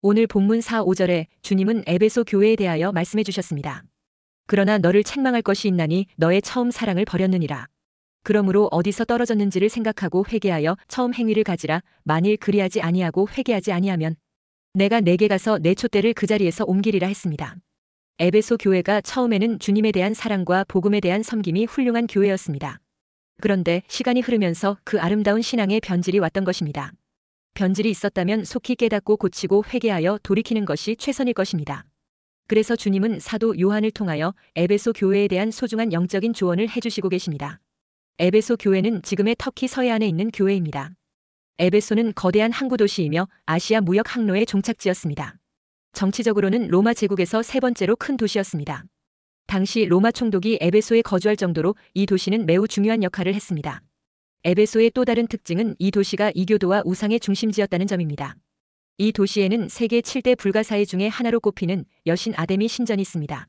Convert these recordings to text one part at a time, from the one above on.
오늘 본문 4, 5절에 주님은 에베소 교회에 대하여 말씀해 주셨습니다. 그러나 너를 책망할 것이 있나니 너의 처음 사랑을 버렸느니라. 그러므로 어디서 떨어졌는지를 생각하고 회개하여 처음 행위를 가지라. 만일 그리하지 아니하고 회개하지 아니하면 내가 내게 가서 내 촛대를 그 자리에서 옮기리라 했습니다. 에베소 교회가 처음에는 주님에 대한 사랑과 복음에 대한 섬김이 훌륭한 교회였습니다. 그런데 시간이 흐르면서 그 아름다운 신앙의 변질이 왔던 것입니다. 변질이 있었다면 속히 깨닫고 고치고 회개하여 돌이키는 것이 최선일 것입니다. 그래서 주님은 사도 요한을 통하여 에베소 교회에 대한 소중한 영적인 조언을 해주시고 계십니다. 에베소 교회는 지금의 터키 서해안에 있는 교회입니다. 에베소는 거대한 항구 도시이며 아시아 무역 항로의 종착지였습니다. 정치적으로는 로마 제국에서 세 번째로 큰 도시였습니다. 당시 로마 총독이 에베소에 거주할 정도로 이 도시는 매우 중요한 역할을 했습니다. 에베소의 또 다른 특징은 이 도시가 이교도와 우상의 중심지였다는 점입니다. 이 도시에는 세계 7대 불가사의 중에 하나로 꼽히는 여신 아데미 신전이 있습니다.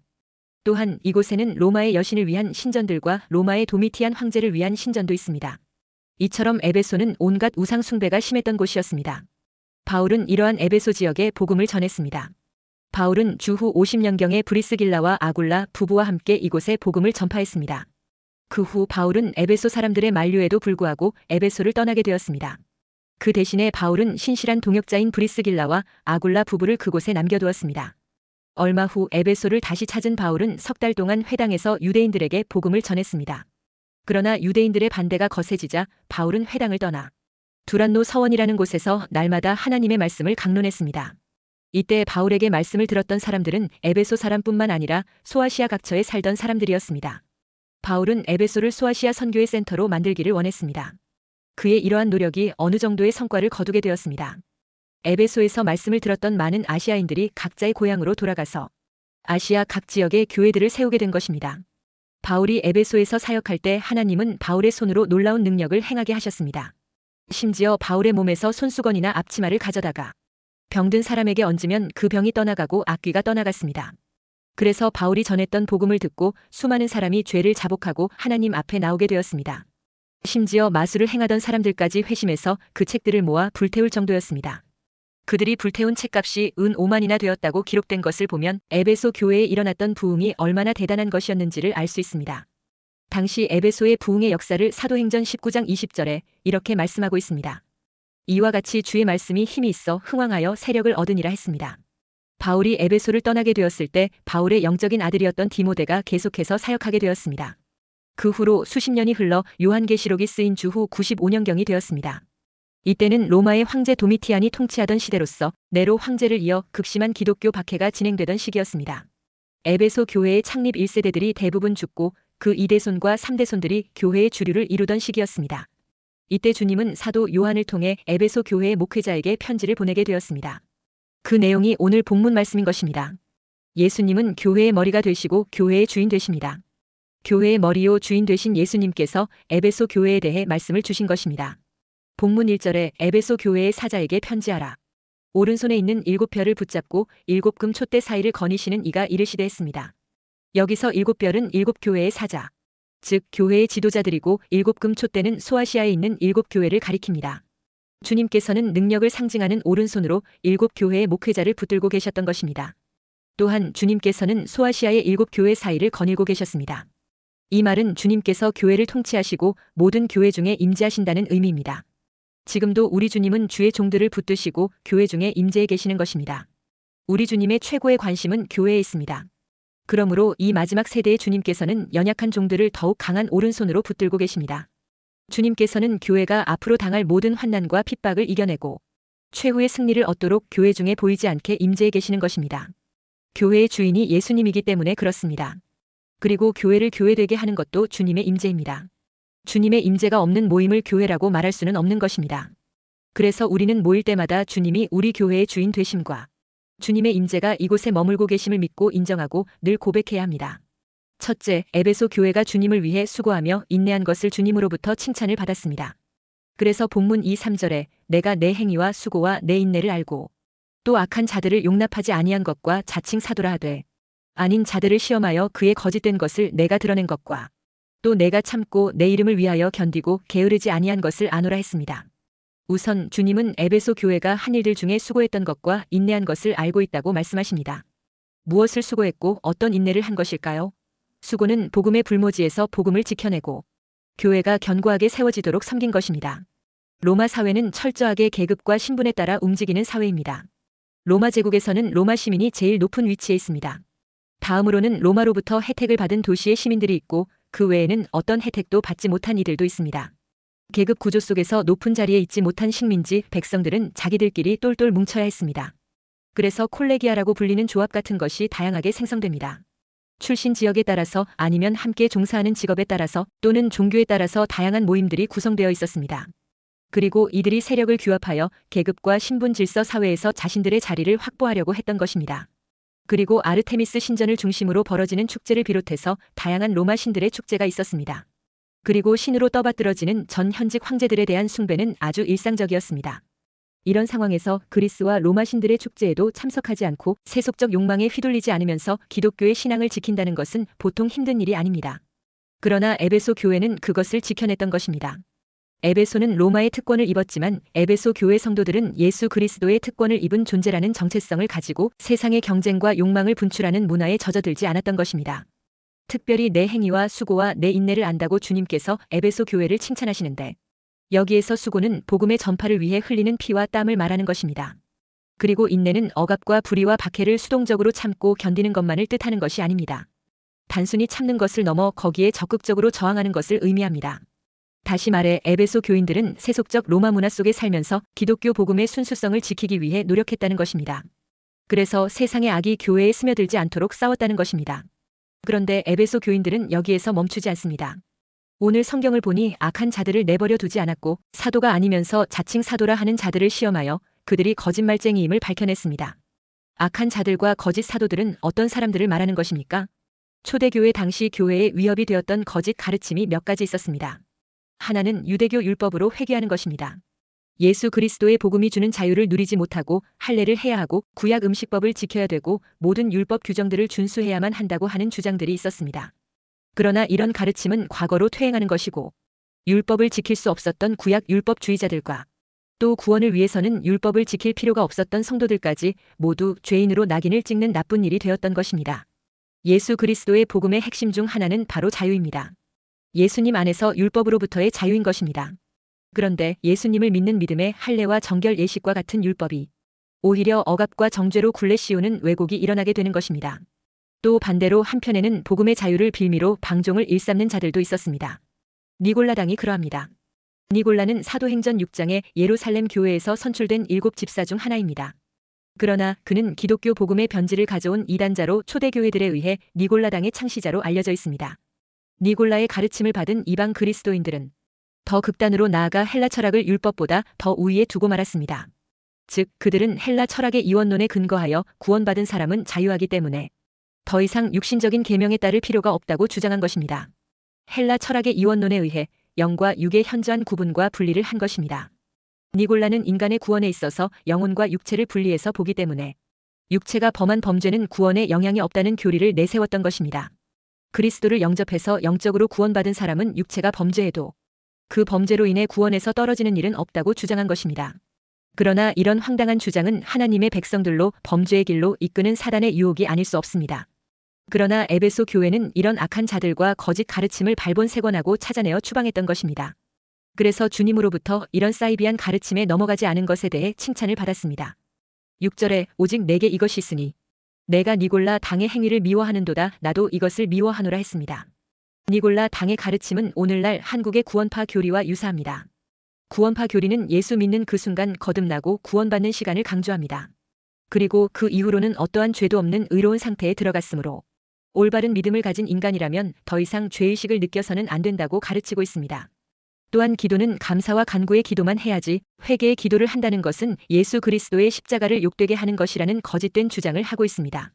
또한 이곳에는 로마의 여신을 위한 신전들과 로마의 도미티안 황제를 위한 신전도 있습니다. 이처럼 에베소는 온갖 우상 숭배가 심했던 곳이었습니다. 바울은 이러한 에베소 지역에 복음을 전했습니다. 바울은 주후 50년경에 브리스길라와 아굴라 부부와 함께 이곳에 복음을 전파했습니다. 그 후 바울은 에베소 사람들의 만류에도 불구하고 에베소를 떠나게 되었습니다. 그 대신에 바울은 신실한 동역자인 브리스길라와 아굴라 부부를 그곳에 남겨두었습니다. 얼마 후 에베소를 다시 찾은 바울은 석 달 동안 회당에서 유대인들에게 복음을 전했습니다. 그러나 유대인들의 반대가 거세지자 바울은 회당을 떠나 두란노 서원이라는 곳에서 날마다 하나님의 말씀을 강론했습니다. 이때 바울에게 말씀을 들었던 사람들은 에베소 사람뿐만 아니라 소아시아 각처에 살던 사람들이었습니다. 바울은 에베소를 소아시아 선교의 센터로 만들기를 원했습니다. 그의 이러한 노력이 어느 정도의 성과를 거두게 되었습니다. 에베소에서 말씀을 들었던 많은 아시아인들이 각자의 고향으로 돌아가서 아시아 각 지역에 교회들을 세우게 된 것입니다. 바울이 에베소에서 사역할 때 하나님은 바울의 손으로 놀라운 능력을 행하게 하셨습니다. 심지어 바울의 몸에서 손수건이나 앞치마를 가져다가 병든 사람에게 얹으면 그 병이 떠나가고 악귀가 떠나갔습니다. 그래서 바울이 전했던 복음을 듣고 수많은 사람이 죄를 자복하고 하나님 앞에 나오게 되었습니다. 심지어 마술을 행하던 사람들까지 회심해서 그 책들을 모아 불태울 정도였습니다. 그들이 불태운 책값이 은 5만이나 되었다고 기록된 것을 보면 에베소 교회에 일어났던 부흥이 얼마나 대단한 것이었는지를 알 수 있습니다. 당시 에베소의 부흥의 역사를 사도행전 19장 20절에 이렇게 말씀하고 있습니다. 이와 같이 주의 말씀이 힘이 있어 흥왕하여 세력을 얻으니라 했습니다. 바울이 에베소를 떠나게 되었을 때 바울의 영적인 아들이었던 디모데가 계속해서 사역하게 되었습니다. 그 후로 수십 년이 흘러 요한계시록이 쓰인 주후 95년경이 되었습니다. 이때는 로마의 황제 도미티안이 통치하던 시대로서 네로 황제를 이어 극심한 기독교 박해가 진행되던 시기였습니다. 에베소 교회의 창립 1세대들이 대부분 죽고 그 2대손과 3대손들이 교회의 주류를 이루던 시기였습니다. 이때 주님은 사도 요한을 통해 에베소 교회의 목회자에게 편지를 보내게 되었습니다. 그 내용이 오늘 본문 말씀인 것입니다. 예수님은 교회의 머리가 되시고 교회의 주인 되십니다. 교회의 머리요 주인 되신 예수님께서 에베소 교회에 대해 말씀을 주신 것입니다. 본문 1절에 에베소 교회의 사자에게 편지하라. 오른손에 있는 일곱 별을 붙잡고 일곱 금 촛대 사이를 거니시는 이가 이르시되 했습니다. 여기서 일곱 별은 일곱 교회의 사자, 즉 교회의 지도자들이고 일곱 금 촛대는 소아시아에 있는 일곱 교회를 가리킵니다. 주님께서는 능력을 상징하는 오른손으로 일곱 교회의 목회자를 붙들고 계셨던 것입니다. 또한 주님께서는 소아시아의 일곱 교회 사이를 거닐고 계셨습니다. 이 말은 주님께서 교회를 통치하시고 모든 교회 중에 임재하신다는 의미입니다. 지금도 우리 주님은 주의 종들을 붙드시고 교회 중에 임재해 계시는 것입니다. 우리 주님의 최고의 관심은 교회에 있습니다. 그러므로 이 마지막 세대의 주님께서는 연약한 종들을 더욱 강한 오른손으로 붙들고 계십니다. 주님께서는 교회가 앞으로 당할 모든 환난과 핍박을 이겨내고 최후의 승리를 얻도록 교회 중에 보이지 않게 임재해 계시는 것입니다. 교회의 주인이 예수님이기 때문에 그렇습니다. 그리고 교회를 교회되게 하는 것도 주님의 임재입니다. 주님의 임재가 없는 모임을 교회라고 말할 수는 없는 것입니다. 그래서 우리는 모일 때마다 주님이 우리 교회의 주인 되심과 주님의 임재가 이곳에 머물고 계심을 믿고 인정하고 늘 고백해야 합니다. 첫째, 에베소 교회가 주님을 위해 수고하며 인내한 것을 주님으로부터 칭찬을 받았습니다. 그래서 본문 2, 3절에 내가 내 행위와 수고와 내 인내를 알고 또 악한 자들을 용납하지 아니한 것과 자칭 사도라 하되 아닌 자들을 시험하여 그의 거짓된 것을 내가 드러낸 것과 또 내가 참고 내 이름을 위하여 견디고 게으르지 아니한 것을 아노라 했습니다. 우선 주님은 에베소 교회가 한 일들 중에 수고했던 것과 인내한 것을 알고 있다고 말씀하십니다. 무엇을 수고했고 어떤 인내를 한 것일까요? 수고는 복음의 불모지에서 복음을 지켜내고 교회가 견고하게 세워지도록 섬긴 것입니다. 로마 사회는 철저하게 계급과 신분에 따라 움직이는 사회입니다. 로마 제국에서는 로마 시민이 제일 높은 위치에 있습니다. 다음으로는 로마로부터 혜택을 받은 도시의 시민들이 있고 그 외에는 어떤 혜택도 받지 못한 이들도 있습니다. 계급 구조 속에서 높은 자리에 있지 못한 식민지 백성들은 자기들끼리 똘똘 뭉쳐야 했습니다. 그래서 콜레기아라고 불리는 조합 같은 것이 다양하게 생성됩니다. 출신 지역에 따라서 아니면 함께 종사하는 직업에 따라서 또는 종교에 따라서 다양한 모임들이 구성되어 있었습니다. 그리고 이들이 세력을 규합하여 계급과 신분 질서 사회에서 자신들의 자리를 확보하려고 했던 것입니다. 그리고 아르테미스 신전을 중심으로 벌어지는 축제를 비롯해서 다양한 로마 신들의 축제가 있었습니다. 그리고 신으로 떠받들어지는 전 현직 황제들에 대한 숭배는 아주 일상적이었습니다. 이런 상황에서 그리스와 로마 신들의 축제에도 참석하지 않고 세속적 욕망에 휘둘리지 않으면서 기독교의 신앙을 지킨다는 것은 보통 힘든 일이 아닙니다. 그러나 에베소 교회는 그것을 지켜냈던 것입니다. 에베소는 로마의 특권을 입었지만 에베소 교회 성도들은 예수 그리스도의 특권을 입은 존재라는 정체성을 가지고 세상의 경쟁과 욕망을 분출하는 문화에 젖어들지 않았던 것입니다. 특별히 내 행위와 수고와 내 인내를 안다고 주님께서 에베소 교회를 칭찬하시는데 여기에서 수고는 복음의 전파를 위해 흘리는 피와 땀을 말하는 것입니다. 그리고 인내는 억압과 불의와 박해를 수동적으로 참고 견디는 것만을 뜻하는 것이 아닙니다. 단순히 참는 것을 넘어 거기에 적극적으로 저항하는 것을 의미합니다. 다시 말해 에베소 교인들은 세속적 로마 문화 속에 살면서 기독교 복음의 순수성을 지키기 위해 노력했다는 것입니다. 그래서 세상의 악이 교회에 스며들지 않도록 싸웠다는 것입니다. 그런데 에베소 교인들은 여기에서 멈추지 않습니다. 오늘 성경을 보니 악한 자들을 내버려 두지 않았고 사도가 아니면서 자칭 사도라 하는 자들을 시험하여 그들이 거짓말쟁이임을 밝혀냈습니다. 악한 자들과 거짓 사도들은 어떤 사람들을 말하는 것입니까? 초대교회 당시 교회에 위협이 되었던 거짓 가르침이 몇 가지 있었습니다. 하나는 유대교 율법으로 회개하는 것입니다. 예수 그리스도의 복음이 주는 자유를 누리지 못하고 할례를 해야 하고 구약 음식법을 지켜야 되고 모든 율법 규정들을 준수해야만 한다고 하는 주장들이 있었습니다. 그러나 이런 가르침은 과거로 퇴행하는 것이고 율법을 지킬 수 없었던 구약 율법주의자들과 또 구원을 위해서는 율법을 지킬 필요가 없었던 성도들까지 모두 죄인으로 낙인을 찍는 나쁜 일이 되었던 것입니다. 예수 그리스도의 복음의 핵심 중 하나는 바로 자유입니다. 예수님 안에서 율법으로부터의 자유인 것입니다. 그런데 예수님을 믿는 믿음의 할례와 정결 예식과 같은 율법이 오히려 억압과 정죄로 굴레 씌우는 왜곡이 일어나게 되는 것입니다. 또 반대로 한편에는 복음의 자유를 빌미로 방종을 일삼는 자들도 있었습니다. 니골라당이 그러합니다. 니골라는 사도행전 6장의 예루살렘 교회에서 선출된 일곱 집사 중 하나입니다. 그러나 그는 기독교 복음의 변질을 가져온 이단자로 초대교회들에 의해 니골라당의 창시자로 알려져 있습니다. 니골라의 가르침을 받은 이방 그리스도인들은 더 극단으로 나아가 헬라 철학을 율법보다 더 우위에 두고 말았습니다. 즉, 그들은 헬라 철학의 이원론에 근거하여 구원받은 사람은 자유하기 때문에 더 이상 육신적인 계명에 따를 필요가 없다고 주장한 것입니다. 헬라 철학의 이원론에 의해 영과 육의 현저한 구분과 분리를 한 것입니다. 니골라는 인간의 구원에 있어서 영혼과 육체를 분리해서 보기 때문에 육체가 범한 범죄는 구원에 영향이 없다는 교리를 내세웠던 것입니다. 그리스도를 영접해서 영적으로 구원받은 사람은 육체가 범죄해도 그 범죄로 인해 구원에서 떨어지는 일은 없다고 주장한 것입니다. 그러나 이런 황당한 주장은 하나님의 백성들로 범죄의 길로 이끄는 사단의 유혹이 아닐 수 없습니다. 그러나 에베소 교회는 이런 악한 자들과 거짓 가르침을 발본색원하고 찾아내어 추방했던 것입니다. 그래서 주님으로부터 이런 사이비한 가르침에 넘어가지 않은 것에 대해 칭찬을 받았습니다. 6절에 오직 내게 이것이 있으니 내가 니골라 당의 행위를 미워하는도다 나도 이것을 미워하노라 했습니다. 니골라 당의 가르침은 오늘날 한국의 구원파 교리와 유사합니다. 구원파 교리는 예수 믿는 그 순간 거듭나고 구원받는 시간을 강조합니다. 그리고 그 이후로는 어떠한 죄도 없는 의로운 상태에 들어갔으므로 올바른 믿음을 가진 인간이라면 더 이상 죄의식을 느껴서는 안 된다고 가르치고 있습니다. 또한 기도는 감사와 간구의 기도만 해야지 회개의 기도를 한다는 것은 예수 그리스도의 십자가를 욕되게 하는 것이라는 거짓된 주장을 하고 있습니다.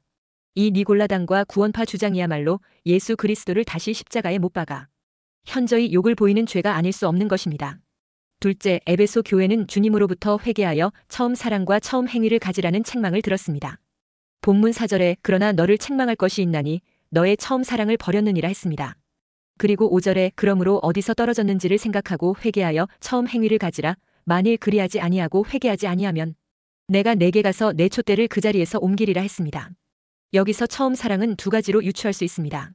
이 니골라당과 구원파 주장이야말로 예수 그리스도를 다시 십자가에 못 박아 현저히 욕을 보이는 죄가 아닐 수 없는 것입니다. 둘째, 에베소 교회는 주님으로부터 회개하여 처음 사랑과 처음 행위를 가지라는 책망을 들었습니다. 본문 4절에 그러나 너를 책망할 것이 있나니 너의 처음 사랑을 버렸느니라 했습니다. 그리고 5절에 그러므로 어디서 떨어졌는지를 생각하고 회개하여 처음 행위를 가지라 만일 그리하지 아니하고 회개하지 아니하면 내가 내게 가서 내 촛대를 그 자리에서 옮기리라 했습니다. 여기서 처음 사랑은 두 가지로 유추할 수 있습니다.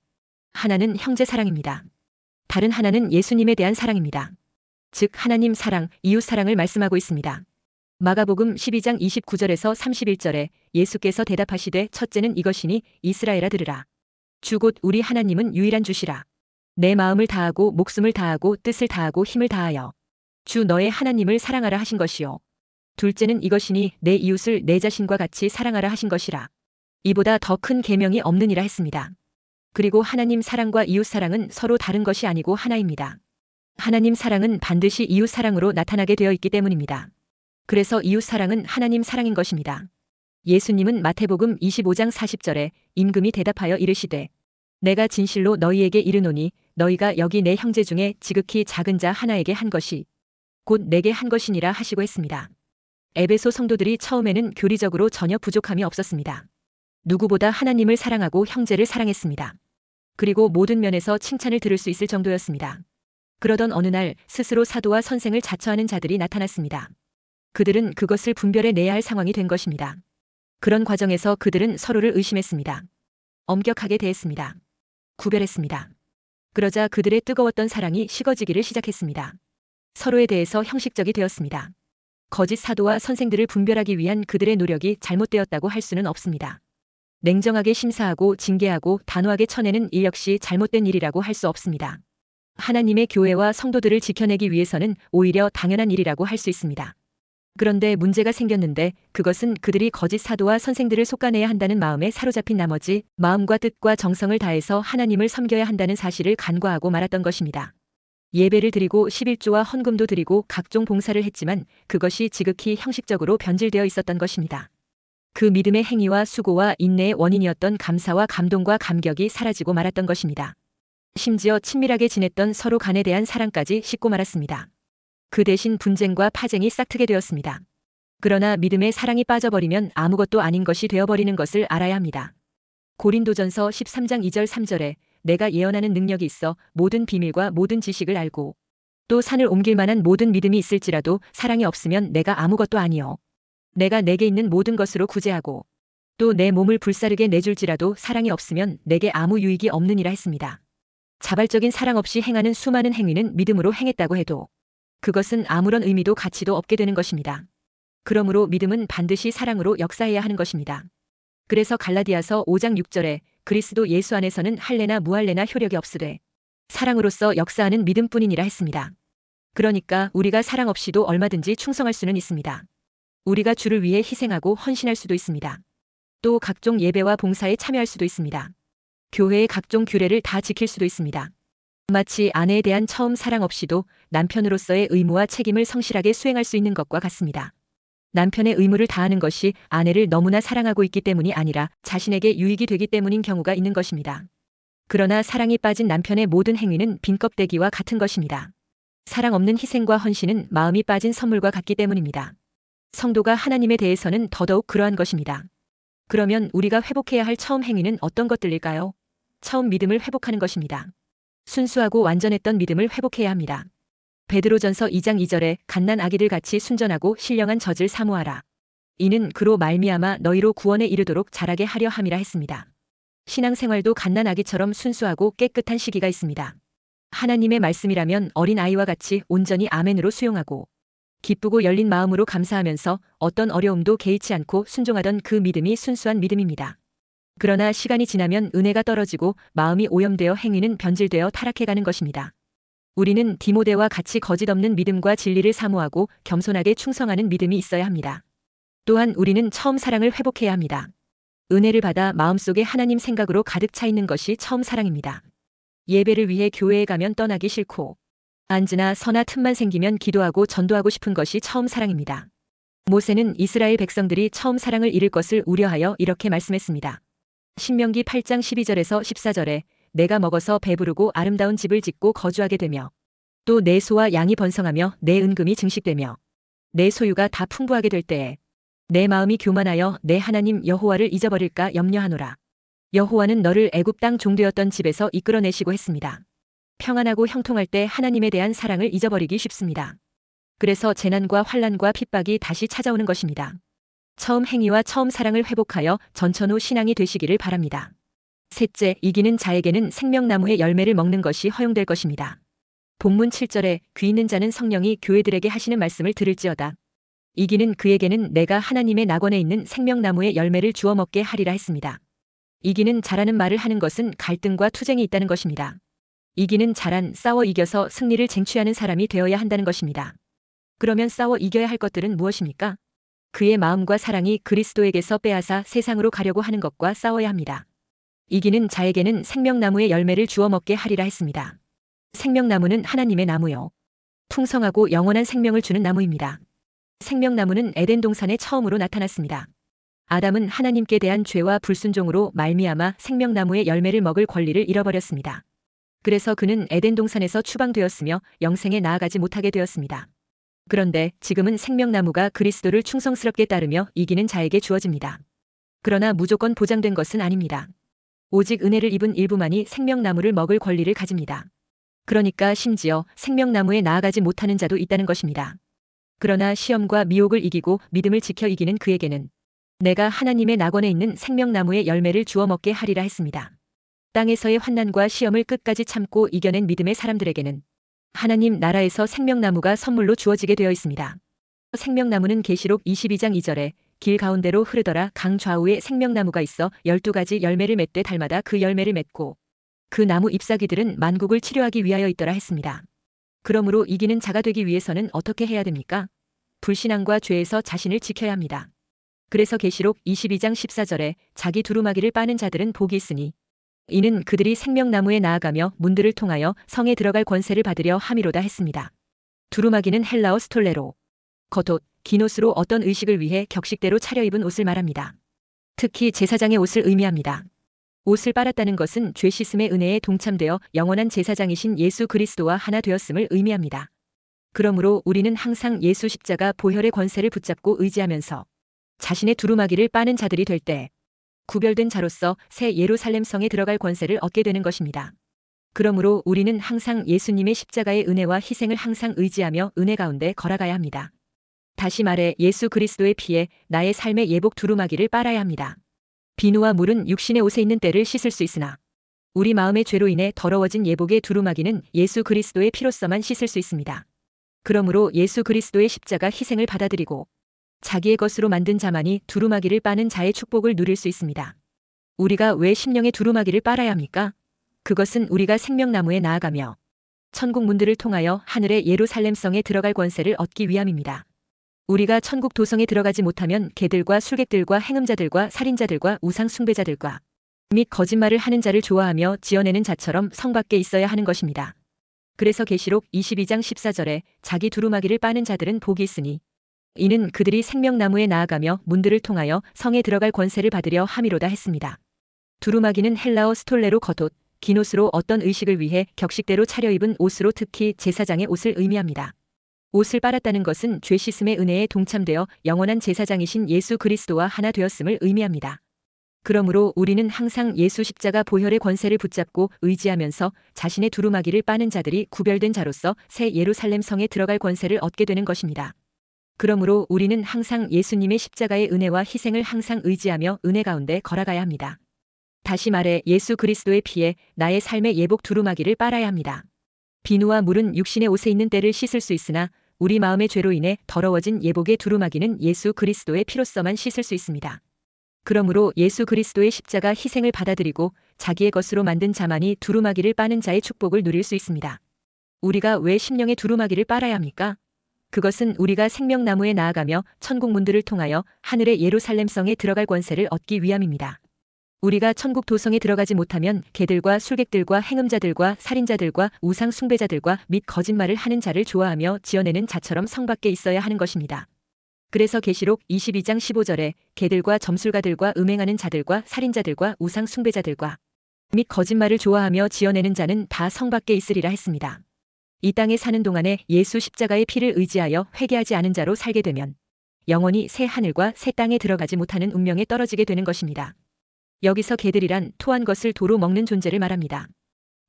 하나는 형제 사랑입니다. 다른 하나는 예수님에 대한 사랑입니다. 즉 하나님 사랑, 이웃 사랑을 말씀하고 있습니다. 마가복음 12장 29절에서 31절에 예수께서 대답하시되 첫째는 이것이니 이스라엘아 들으라. 주 곧 우리 하나님은 유일한 주시라. 내 마음을 다하고 목숨을 다하고 뜻을 다하고 힘을 다하여 주 너의 하나님을 사랑하라 하신 것이요. 둘째는 이것이니 내 이웃을 내 자신과 같이 사랑하라 하신 것이라. 이보다 더 큰 계명이 없느니라 했습니다. 그리고 하나님 사랑과 이웃 사랑은 서로 다른 것이 아니고 하나입니다. 하나님 사랑은 반드시 이웃 사랑으로 나타나게 되어 있기 때문입니다. 그래서 이웃 사랑은 하나님 사랑인 것입니다. 예수님은 마태복음 25장 40절에 임금이 대답하여 이르시되 내가 진실로 너희에게 이르노니 너희가 여기 내 형제 중에 지극히 작은 자 하나에게 한 것이 곧 내게 한 것이니라 하시고 했습니다. 에베소 성도들이 처음에는 교리적으로 전혀 부족함이 없었습니다. 누구보다 하나님을 사랑하고 형제를 사랑했습니다. 그리고 모든 면에서 칭찬을 들을 수 있을 정도였습니다. 그러던 어느 날 스스로 사도와 선생을 자처하는 자들이 나타났습니다. 그들은 그것을 분별해 내야 할 상황이 된 것입니다. 그런 과정에서 그들은 서로를 의심했습니다. 엄격하게 대했습니다. 구별했습니다. 그러자 그들의 뜨거웠던 사랑이 식어지기를 시작했습니다. 서로에 대해서 형식적이 되었습니다. 거짓 사도와 선생들을 분별하기 위한 그들의 노력이 잘못되었다고 할 수는 없습니다. 냉정하게 심사하고 징계하고 단호하게 쳐내는 일 역시 잘못된 일이라고 할 수 없습니다. 하나님의 교회와 성도들을 지켜내기 위해서는 오히려 당연한 일이라고 할 수 있습니다. 그런데 문제가 생겼는데 그것은 그들이 거짓 사도와 선생들을 속아내야 한다는 마음에 사로잡힌 나머지 마음과 뜻과 정성을 다해서 하나님을 섬겨야 한다는 사실을 간과하고 말았던 것입니다. 예배를 드리고 11조와 헌금도 드리고 각종 봉사를 했지만 그것이 지극히 형식적으로 변질되어 있었던 것입니다. 그 믿음의 행위와 수고와 인내의 원인이었던 감사와 감동과 감격이 사라지고 말았던 것입니다. 심지어 친밀하게 지냈던 서로 간에 대한 사랑까지 식고 말았습니다. 그 대신 분쟁과 파쟁이 싹트게 되었습니다. 그러나 믿음의 사랑이 빠져버리면 아무것도 아닌 것이 되어버리는 것을 알아야 합니다. 고린도전서 13장 2절 3절에 내가 예언하는 능력이 있어 모든 비밀과 모든 지식을 알고 또 산을 옮길 만한 모든 믿음이 있을지라도 사랑이 없으면 내가 아무것도 아니요. 내가 내게 있는 모든 것으로 구제하고 또 내 몸을 불사르게 내줄지라도 사랑이 없으면 내게 아무 유익이 없느니라 했습니다. 자발적인 사랑 없이 행하는 수많은 행위는 믿음으로 행했다고 해도 그것은 아무런 의미도 가치도 없게 되는 것입니다. 그러므로 믿음은 반드시 사랑으로 역사해야 하는 것입니다. 그래서 갈라디아서 5장 6절에 그리스도 예수 안에서는 할례나 무할례나 효력이 없으되 사랑으로서 역사하는 믿음뿐이니라 했습니다. 그러니까 우리가 사랑 없이도 얼마든지 충성할 수는 있습니다. 우리가 주를 위해 희생하고 헌신할 수도 있습니다. 또 각종 예배와 봉사에 참여할 수도 있습니다. 교회의 각종 규례를 다 지킬 수도 있습니다. 마치 아내에 대한 처음 사랑 없이도 남편으로서의 의무와 책임을 성실하게 수행할 수 있는 것과 같습니다. 남편의 의무를 다하는 것이 아내를 너무나 사랑하고 있기 때문이 아니라 자신에게 유익이 되기 때문인 경우가 있는 것입니다. 그러나 사랑이 빠진 남편의 모든 행위는 빈 껍데기와 같은 것입니다. 사랑 없는 희생과 헌신은 마음이 빠진 선물과 같기 때문입니다. 성도가 하나님에 대해서는 더더욱 그러한 것입니다. 그러면 우리가 회복해야 할 처음 행위는 어떤 것들일까요? 처음 믿음을 회복하는 것입니다. 순수하고 완전했던 믿음을 회복해야 합니다. 베드로전서 2장 2절에 갓난 아기들 같이 순전하고 신령한 젖을 사모하라. 이는 그로 말미암아 너희로 구원에 이르도록 자라게 하려 함이라 했습니다. 신앙생활도 갓난 아기처럼 순수하고 깨끗한 시기가 있습니다. 하나님의 말씀이라면 어린 아이와 같이 온전히 아멘으로 수용하고 기쁘고 열린 마음으로 감사하면서 어떤 어려움도 개의치 않고 순종하던 그 믿음이 순수한 믿음입니다. 그러나 시간이 지나면 은혜가 떨어지고 마음이 오염되어 행위는 변질되어 타락해가는 것입니다. 우리는 디모데와 같이 거짓 없는 믿음과 진리를 사모하고 겸손하게 충성하는 믿음이 있어야 합니다. 또한 우리는 처음 사랑을 회복해야 합니다. 은혜를 받아 마음속에 하나님 생각으로 가득 차 있는 것이 처음 사랑입니다. 예배를 위해 교회에 가면 떠나기 싫고 안즈나 서나 틈만 생기면 기도하고 전도하고 싶은 것이 처음 사랑입니다. 모세는 이스라엘 백성들이 처음 사랑을 잃을 것을 우려하여 이렇게 말씀했습니다. 신명기 8장 12절에서 14절에 내가 먹어서 배부르고 아름다운 집을 짓고 거주하게 되며 또 내 소와 양이 번성하며 내 은금이 증식되며 내 소유가 다 풍부하게 될 때에 내 마음이 교만하여 내 하나님 여호와를 잊어버릴까 염려하노라. 여호와는 너를 애굽 땅 종되었던 집에서 이끌어내시고 했습니다. 평안하고 형통할 때 하나님에 대한 사랑을 잊어버리기 쉽습니다. 그래서 재난과 환란과 핍박이 다시 찾아오는 것입니다. 처음 행위와 처음 사랑을 회복하여 전천후 신앙이 되시기를 바랍니다. 셋째, 이기는 자에게는 생명나무의 열매를 먹는 것이 허용될 것입니다. 본문 7절에 귀 있는 자는 성령이 교회들에게 하시는 말씀을 들을지어다. 이기는 그에게는 내가 하나님의 낙원에 있는 생명나무의 열매를 주어 먹게 하리라 했습니다. 이기는 자라는 말을 하는 것은 갈등과 투쟁이 있다는 것입니다. 이기는 자란 싸워 이겨서 승리를 쟁취하는 사람이 되어야 한다는 것입니다. 그러면 싸워 이겨야 할 것들은 무엇입니까? 그의 마음과 사랑이 그리스도에게서 빼앗아 세상으로 가려고 하는 것과 싸워야 합니다. 이기는 자에게는 생명나무의 열매를 주어 먹게 하리라 했습니다. 생명나무는 하나님의 나무요. 풍성하고 영원한 생명을 주는 나무입니다. 생명나무는 에덴 동산에 처음으로 나타났습니다. 아담은 하나님께 대한 죄와 불순종으로 말미암아 생명나무의 열매를 먹을 권리를 잃어버렸습니다. 그래서 그는 에덴 동산에서 추방되었으며 영생에 나아가지 못하게 되었습니다. 그런데 지금은 생명나무가 그리스도를 충성스럽게 따르며 이기는 자에게 주어집니다. 그러나 무조건 보장된 것은 아닙니다. 오직 은혜를 입은 일부만이 생명나무를 먹을 권리를 가집니다. 그러니까 심지어 생명나무에 나아가지 못하는 자도 있다는 것입니다. 그러나 시험과 미혹을 이기고 믿음을 지켜 이기는 그에게는 내가 하나님의 낙원에 있는 생명나무의 열매를 주어 먹게 하리라 했습니다. 땅에서의 환난과 시험을 끝까지 참고 이겨낸 믿음의 사람들에게는 하나님 나라에서 생명나무가 선물로 주어지게 되어 있습니다. 생명나무는 계시록 22장 2절에 길 가운데로 흐르더라 강 좌우에 생명나무가 있어 12가지 열매를 맺되 달마다 그 열매를 맺고 그 나무 잎사귀들은 만국을 치료하기 위하여 있더라 했습니다. 그러므로 이기는 자가 되기 위해서는 어떻게 해야 됩니까? 불신앙과 죄에서 자신을 지켜야 합니다. 그래서 계시록 22장 14절에 자기 두루마기를 빠는 자들은 복이 있으니 이는 그들이 생명나무에 나아가며 문들을 통하여 성에 들어갈 권세를 받으려 함이로다 했습니다. 두루마기는 헬라어 스톨레로 겉옷, 긴 옷으로 어떤 의식을 위해 격식대로 차려입은 옷을 말합니다. 특히 제사장의 옷을 의미합니다. 옷을 빨았다는 것은 죄 씻음의 은혜에 동참되어 영원한 제사장이신 예수 그리스도와 하나 되었음을 의미합니다. 그러므로 우리는 항상 예수 십자가 보혈의 권세를 붙잡고 의지하면서 자신의 두루마기를 빠는 자들이 될 때 구별된 자로서 새 예루살렘 성에 들어갈 권세를 얻게 되는 것입니다. 그러므로 우리는 항상 예수님의 십자가의 은혜와 희생을 항상 의지하며 은혜 가운데 걸어가야 합니다. 다시 말해 예수 그리스도의 피에 나의 삶의 예복 두루마기를 빨아야 합니다. 비누와 물은 육신의 옷에 있는 때를 씻을 수 있으나 우리 마음의 죄로 인해 더러워진 예복의 두루마기는 예수 그리스도의 피로서만 씻을 수 있습니다. 그러므로 예수 그리스도의 십자가 희생을 받아들이고 자기의 것으로 만든 자만이 두루마기를 빠는 자의 축복을 누릴 수 있습니다. 우리가 왜 심령의 두루마기를 빨아야 합니까? 그것은 우리가 생명나무에 나아가며 천국 문들을 통하여 하늘의 예루살렘성에 들어갈 권세를 얻기 위함입니다. 우리가 천국 도성에 들어가지 못하면 개들과 술객들과 행음자들과 살인자들과 우상 숭배자들과 및 거짓말을 하는 자를 좋아하며 지어내는 자처럼 성 밖에 있어야 하는 것입니다. 그래서 계시록 22장 14절에 자기 두루마기를 빠는 자들은 복이 있으니 이는 그들이 생명나무에 나아가며 문들을 통하여 성에 들어갈 권세를 받으려 함이로다 했습니다. 두루마기는 헬라어 스톨레로 겉옷, 긴 옷으로 어떤 의식을 위해 격식대로 차려입은 옷으로 특히 제사장의 옷을 의미합니다. 옷을 빨았다는 것은 죄 씻음의 은혜에 동참되어 영원한 제사장이신 예수 그리스도와 하나 되었음을 의미합니다. 그러므로 우리는 항상 예수 십자가 보혈의 권세를 붙잡고 의지하면서 자신의 두루마기를 빠는 자들이 구별된 자로서 새 예루살렘 성에 들어갈 권세를 얻게 되는 것입니다. 그러므로 우리는 항상 예수님의 십자가의 은혜와 희생을 항상 의지하며 은혜 가운데 걸어가야 합니다. 다시 말해 예수 그리스도의 피에 나의 삶의 예복 두루마기를 빨아야 합니다. 비누와 물은 육신의 옷에 있는 때를 씻을 수 있으나 우리 마음의 죄로 인해 더러워진 예복의 두루마기는 예수 그리스도의 피로서만 씻을 수 있습니다. 그러므로 예수 그리스도의 십자가 희생을 받아들이고 자기의 것으로 만든 자만이 두루마기를 빠는 자의 축복을 누릴 수 있습니다. 우리가 왜 심령의 두루마기를 빨아야 합니까? 그것은 우리가 생명나무에 나아가며 천국 문들을 통하여 하늘의 예루살렘성에 들어갈 권세를 얻기 위함입니다. 우리가 천국 도성에 들어가지 못하면 개들과 술객들과 행음자들과 살인자들과 우상 숭배자들과 및 거짓말을 하는 자를 좋아하며 지어내는 자처럼 성 밖에 있어야 하는 것입니다. 그래서 계시록 22장 15절에 개들과 점술가들과 음행하는 자들과 살인자들과 우상 숭배자들과 및 거짓말을 좋아하며 지어내는 자는 다 성 밖에 있으리라 했습니다. 이 땅에 사는 동안에 예수 십자가의 피를 의지하여 회개하지 않은 자로 살게 되면 영원히 새 하늘과 새 땅에 들어가지 못하는 운명에 떨어지게 되는 것입니다. 여기서 개들이란 토한 것을 도로 먹는 존재를 말합니다.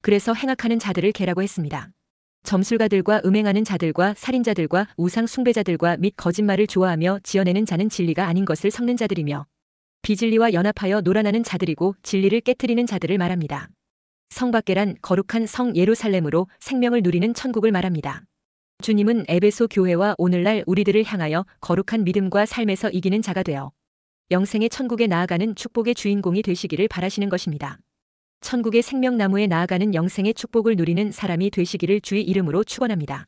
그래서 행악하는 자들을 개라고 했습니다. 점술가들과 음행하는 자들과 살인자들과 우상 숭배자들과 및 거짓말을 좋아하며 지어내는 자는 진리가 아닌 것을 섞는 자들이며 비진리와 연합하여 놀아나는 자들이고 진리를 깨뜨리는 자들을 말합니다. 성 밖에란 거룩한 성 예루살렘으로 생명을 누리는 천국을 말합니다. 주님은 에베소 교회와 오늘날 우리들을 향하여 거룩한 믿음과 삶에서 이기는 자가 되어 영생의 천국에 나아가는 축복의 주인공이 되시기를 바라시는 것입니다. 천국의 생명나무에 나아가는 영생의 축복을 누리는 사람이 되시기를 주의 이름으로 축원합니다.